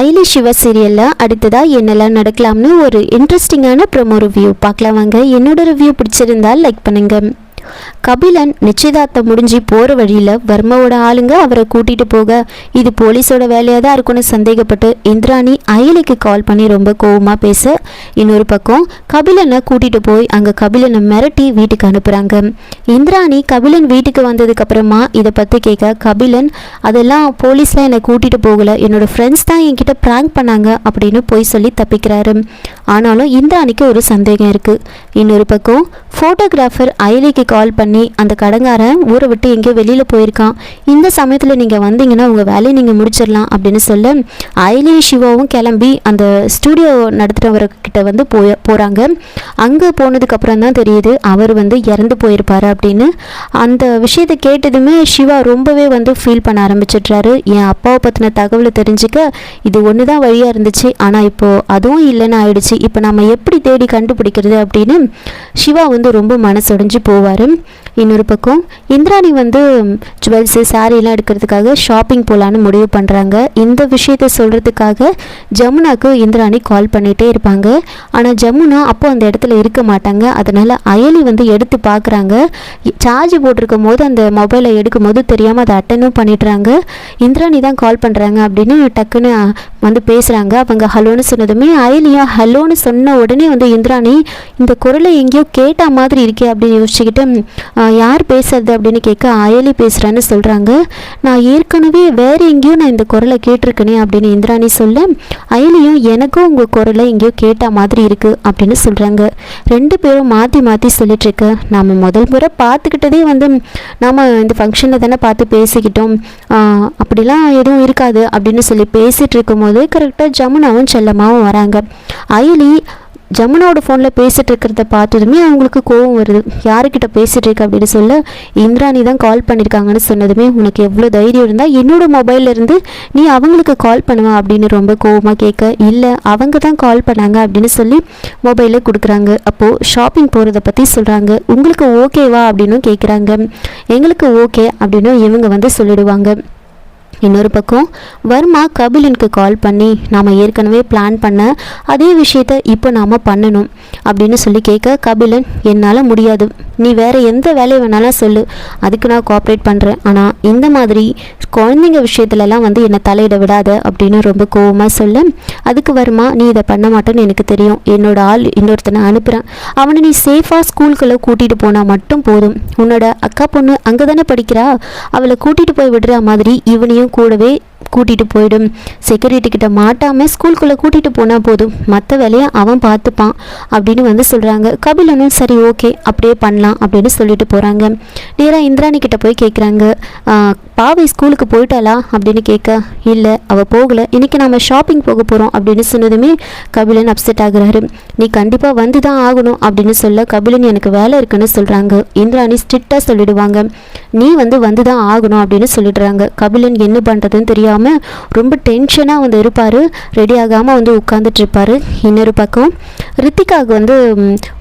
அயலி சிவா சீரியலில் அடுத்ததாக என்னெல்லாம் நடக்கலாம்னு ஒரு இன்ட்ரெஸ்டிங்கான ப்ரோமோ ரிவ்யூ பார்க்கலாம் வாங்க. என்னோட ரிவ்யூ பிடிச்சிருந்தா லைக் பண்ணுங்க. கபிலன் நிச்சயதார்த்தம் முடிஞ்சு போகிற வழியில் வர்மாவோட ஆளுங்க அவரை கூட்டிகிட்டு போக இது போலீஸோட வேலையாக தான் இருக்கும்னு சந்தேகப்பட்டு இந்திராணி அயலிக்கு கால் பண்ணி ரொம்ப கோவமாக பேச இன்னொரு பக்கம் கபிலனை கூட்டிகிட்டு போய் அங்கே கபிலனை மிரட்டி வீட்டுக்கு அனுப்புகிறாங்க இந்திராணி கபிலன் வீட்டுக்கு வந்ததுக்கு அப்புறமா இதை பற்றி கேட்க கபிலன் அதெல்லாம் போலீஸ்லாம் என்னை கூட்டிகிட்டு போகல. என்னோட ஃப்ரெண்ட்ஸ் தான் என்கிட்ட ப்ராங்க் பண்ணாங்க அப்படின்னு போய் சொல்லி தப்பிக்கிறாரு. ஆனாலும் இந்திராணிக்கு ஒரு சந்தேகம் இருக்குது இன்னொரு பக்கம் ஃபோட்டோகிராஃபர் அயலிக்கு கால் கால் பண்ணி அந்த கடங்காரன் ஊரை விட்டு எங்கேயோ வெளியில் போயிருக்கான். இந்த சமயத்தில் நீங்கள் வந்தீங்கன்னா உங்கள் வேலையை நீங்கள் முடிச்சிடலாம் அப்படின்னு சொல்ல அயலி சிவாவும் கிளம்பி அந்த ஸ்டூடியோ நடத்துகிறவர்கிட்ட வந்து போய் போகிறாங்க அங்கே போனதுக்கப்புறம் தான் தெரியுது அவர் வந்து இறந்து போயிருப்பாரு அப்படின்னு. அந்த விஷயத்தை கேட்டதுமே சிவா ரொம்பவே வந்து ஃபீல் பண்ண ஆரம்பிச்சிட்றாரு. என் அப்பாவை பற்றின தகவலை தெரிஞ்சுக்க இது ஒன்று தான் வழியாக இருந்துச்சு. ஆனால் இப்போது அதுவும் இல்லைன்னு ஆயிடுச்சு. இப்போ நம்ம எப்படி தேடி கண்டுபிடிக்கிறது அப்படின்னு சிவா வந்து ரொம்ப மனசுடைஞ்சு போவார். time இன்னொரு பக்கம் இந்திராணி வந்து ஜுவல்ஸு சாரீலாம் எடுக்கிறதுக்காக ஷாப்பிங் போகலான்னு முடிவு பண்ணுறாங்க இந்த விஷயத்த சொல்கிறதுக்காக ஜமுனாக்கு இந்திராணி கால் பண்ணிகிட்டே இருப்பாங்க. ஆனால் ஜமுனா அப்போ அந்த இடத்துல இருக்க மாட்டாங்க. அதனால் அயலி வந்து எடுத்து பார்க்குறாங்க சார்ஜ் போட்டிருக்கும் போது அந்த மொபைலை எடுக்கும் போது தெரியாமல் அதை அட்டனும் பண்ணிடுறாங்க. இந்திராணி தான் கால் பண்ணுறாங்க அப்படின்னு டக்குன்னு வந்து பேசுகிறாங்க அவங்க ஹலோன்னு சொன்னதுமே அயலியா ஹலோன்னு சொன்ன உடனே வந்து இந்திராணி இந்த குரலை எங்கேயோ கேட்ட மாதிரி இருக்கே அப்படின்னு யோசிச்சுக்கிட்டு யார் பேசுறது அப்படின்னு கேட்க அயலி பேசுகிறேன்னு சொல்கிறாங்க நான் ஏற்கனவே வேறு எங்கேயோ நான் இந்த குரலை கேட்டிருக்கேனே அப்படின்னு இந்திராணி சொல்ல அயலியும் எனக்கும் உங்கள் குரலை எங்கேயோ கேட்ட மாதிரி இருக்குது அப்படின்னு சொல்கிறாங்க ரெண்டு பேரும் மாற்றி மாற்றி சொல்லிட்டுருக்க நாம் முதல் முறை பார்த்துக்கிட்டதே வந்து நாம் இந்த ஃபங்க்ஷனில் தானே பார்த்து பேசிக்கிட்டோம். அப்படிலாம் எதுவும் இருக்காது அப்படின்னு சொல்லி பேசிகிட்டு இருக்கும்போது கரெக்டாக ஜமுனாவும் செல்லமாவும் வராங்க. அயலி ஜமுனாவோட ஃபோனில் பேசிகிட்டு இருக்கிறத பார்த்ததுமே அவங்களுக்கு கோவம் வருது. யாருக்கிட்ட பேசிகிட்டு இருக்க அப்படின்னு சொல்ல இந்திராணி தான் கால் பண்ணியிருக்காங்கன்னு சொன்னதுமே உனக்கு எவ்வளோ தைரியம் இருந்தால் என்னோட மொபைல்லேருந்து நீ அவங்களுக்கு கால் பண்ணுவா அப்படின்னு ரொம்ப கோவமாக கேட்க இல்லை அவங்க தான் கால் பண்ணாங்க அப்படின்னு சொல்லி மொபைலை கொடுக்குறாங்க. அப்போது ஷாப்பிங் போகிறத பற்றி சொல்கிறாங்க உங்களுக்கு ஓகேவா அப்படின்னு கேட்குறாங்க எங்களுக்கு ஓகே அப்படின்னு இவங்க வந்து சொல்லிடுவாங்க. இன்னொரு பக்கம் வர்மா கபிலனுக்கு கால் பண்ணி நாம் ஏற்கனவே பிளான் பண்ண அதே விஷயத்த இப்போ நாம் பண்ணணும் அப்படின்னு சொல்லி கேட்க கபிலன் என்னால் முடியாது. நீ வேறு எந்த வேலையை வேணாலும் சொல்லு. அதுக்கு நான் கோஆப்ரேட் பண்ணுறேன் ஆனால் இந்த மாதிரி குழந்தைங்க விஷயத்துலலாம் வந்து என்னை தலையிட விடாத அப்படின்னு ரொம்ப கோவமாக சொல்ல அதுக்கு வருமா நீ இதை பண்ண மாட்டேன்னு எனக்கு தெரியும். என்னோட ஆள் இன்னொருத்தனை அனுப்புகிறேன் அவனை நீ சேஃபாக ஸ்கூலுக்குள்ளே கூட்டிகிட்டு போனால் மட்டும் போதும். உன்னோட அக்கா பொண்ணு அங்கே தானே படிக்கிறா? அவளை கூட்டிகிட்டு போய் விடுற மாதிரி இவனையும் கூடவே கூட்டிகிட்டு போயிடும். செக்யூரிட்டி கிட்ட மாட்டாமல் ஸ்கூலுக்குள்ளே கூட்டிகிட்டு போனால் போதும். மற்ற வேலையை அவன் பார்த்துப்பான் அப்படின்னு வந்து சொல்கிறாங்க கபிலனும் சரி ஓகே அப்படியே பண்ணலாம் அப்படின்னு சொல்லிட்டு போகிறாங்க நேராக இந்திராணி கிட்ட போய் கேட்குறாங்க பாவை ஸ்கூலுக்கு போயிட்டாளா? அப்படின்னு கேட்க இல்லை அவள் போகலை. இன்றைக்கி நம்ம ஷாப்பிங் போக போகிறோம் அப்படின்னு சொன்னதுமே கபிலன் அப்செட் ஆகுறாரு. நீ கண்டிப்பாக வந்து தான் ஆகணும் அப்படின்னு சொல்ல கபிலன் எனக்கு வேலை இருக்குன்னு சொல்கிறாங்க இந்திராணி ஸ்ட்ரிக்டாக சொல்லிடுவாங்க. நீ வந்து வந்து தான் ஆகணும் அப்படின்னு சொல்லிடுறாங்க. கபிலன் என்ன பண்ணுறதுன்னு தெரியாமல் ரொம்ப டென்ஷனாக வந்து இருப்பார். ரெடி ஆகாமல் வந்து உட்காந்துட்ருப்பாரு இன்னொரு பக்கம் ரித்திகாவுக்கு வந்து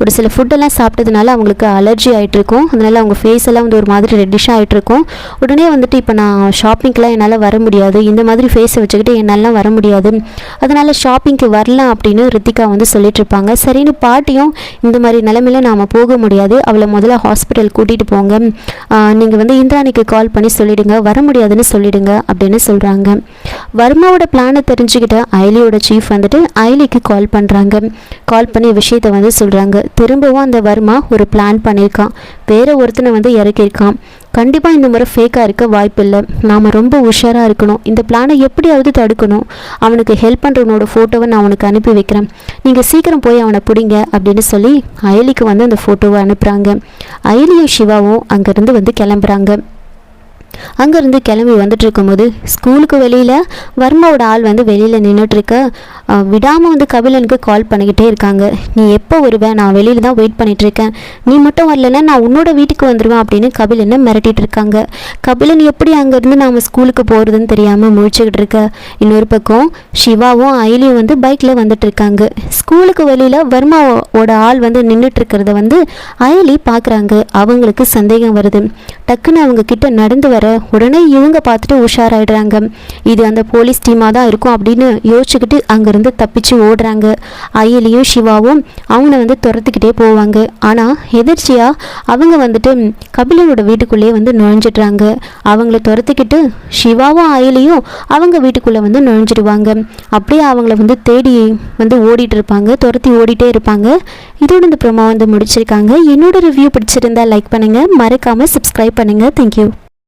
ஒரு சில ஃபுட்டெல்லாம் சாப்பிட்டதுனால அவங்களுக்கு அலர்ஜி ஆகிட்ருக்கும் அதனால் அவங்க ஃபேஸ் எல்லாம் வந்து ஒரு மாதிரி ரெட்டிஷாக ஆகிட்டு இருக்கும். உடனே வந்துட்டு இப்போ நான் ஷாப்பிங்க்கெலாம் என்னால் வர முடியாது. இந்த மாதிரி ஃபேஸை வச்சுக்கிட்டு என்னால் வர முடியாது. அதனால் ஷாப்பிங்க்கு வரலாம் அப்படின்னு ரித்திகா வந்து சொல்லிகிட்ருப்பாங்க சரின்னு பாட்டியும் இந்த மாதிரி நிலமையில நாம் போக முடியாது. அவளை முதல்ல ஹாஸ்பிட்டல் கூட்டிகிட்டு போங்க. நீங்கள் வந்து இந்திராணிக்கு கால் பண்ணி சொல்லிவிடுங்க வர முடியாதுன்னு சொல்லிடுங்க அப்படின்னு சொல்கிறாங்க வர்மாவோட பிளானை தெரிஞ்சுக்கிட்ட ஐலியோட சீஃப் வந்துட்டு ஐலிக்கு கால் பண்ணுறாங்க கால் பண்ணி விஷயத்தை வந்து சொல்கிறாங்க திரும்பவும் அந்த வர்மா ஒரு பிளான் பண்ணியிருக்கான். வேற ஒருத்தனை வந்து இறக்கியிருக்கான். கண்டிப்பாக இந்த முறை ஃபேக்காக இருக்க வாய்ப்பில்லை நாம் ரொம்ப உஷாராக இருக்கணும். இந்த பிளானை எப்படியாவது தடுக்கணும். அவனுக்கு ஹெல்ப் பண்ணுறவனோட ஃபோட்டோவை நான் அவனுக்கு அனுப்பி வைக்கிறேன். நீங்கள் சீக்கிரம் போய் அவனை பிடிங்க அப்படின்னு சொல்லி அயலிக்கு வந்து அந்த ஃபோட்டோவை அனுப்புகிறாங்க அயலியும் சிவாவும் அங்கேருந்து வந்து கிளம்புறாங்க. அங்கேருந்து கிளம்பி வந்துட்டு இருக்கும்போது ஸ்கூலுக்கு வெளியில் வர்மாவோட ஆள் வந்து வெளியில் நின்றுட்டுருக்க விடாமல் வந்து கபிலனுக்கு கால் பண்ணிக்கிட்டே இருக்காங்க. நீ எப்போ வருவ? நான் வெளியில் தான் வெயிட் பண்ணிகிட்ருக்கேன் நீ மட்டும் வரலன்னா நான் உன்னோட வீட்டுக்கு வந்துடுவேன் அப்படின்னு கபிலனை மிரட்டிட்டு இருக்காங்க. கபிலன் எப்படி அங்கேருந்து நாம் ஸ்கூலுக்கு போகிறதுன்னு தெரியாமல் முழிச்சுக்கிட்டு இருக்க. இன்னொரு பக்கம் சிவாவும் அயலியும் வந்து பைக்கில் வந்துட்டு இருக்காங்க ஸ்கூலுக்கு வெளியில் வர்மாவோட ஆள் வந்து நின்றுட்டு இருக்கிறத வந்து அயலி பார்க்குறாங்க அவங்களுக்கு சந்தேகம் வருது. டக்குன்னு அவங்க கிட்ட நடந்து வர உடனே இவங்க பார்த்துட்டு உஷாராயிடுறாங்க. இது அந்த போலீஸ் டீமாக தான் இருக்கும் அப்படின்னு யோசிச்சுக்கிட்டு அங்கேருந்து தப்பிச்சு ஓடுறாங்க. அயலியும் சிவாவும் அவங்கள வந்து துரத்துக்கிட்டே போவாங்க. ஆனால் எதிர்ச்சியாக அவங்க வந்துட்டு கபிலனோட வீட்டுக்குள்ளேயே வந்து நுழைஞ்சிடுறாங்க. அவங்கள துரத்துக்கிட்டு சிவாவும் அயலியும் அவங்க வீட்டுக்குள்ளே வந்து நுழைஞ்சிடுவாங்க. அப்படியே அவங்கள வந்து தேடி வந்து ஓடிட்டு இருப்பாங்க. துரத்தி ஓடிட்டே இருப்பாங்க. இதோட இந்த ப்ரோமோ வந்து முடிச்சிருக்காங்க. என்னோட ரிவ்யூ பிடிச்சிருந்தா லைக் பண்ணுங்கள் மறக்காமல் சப்ஸ்கிரைப் பண்ணுங்கள் தேங்க்யூ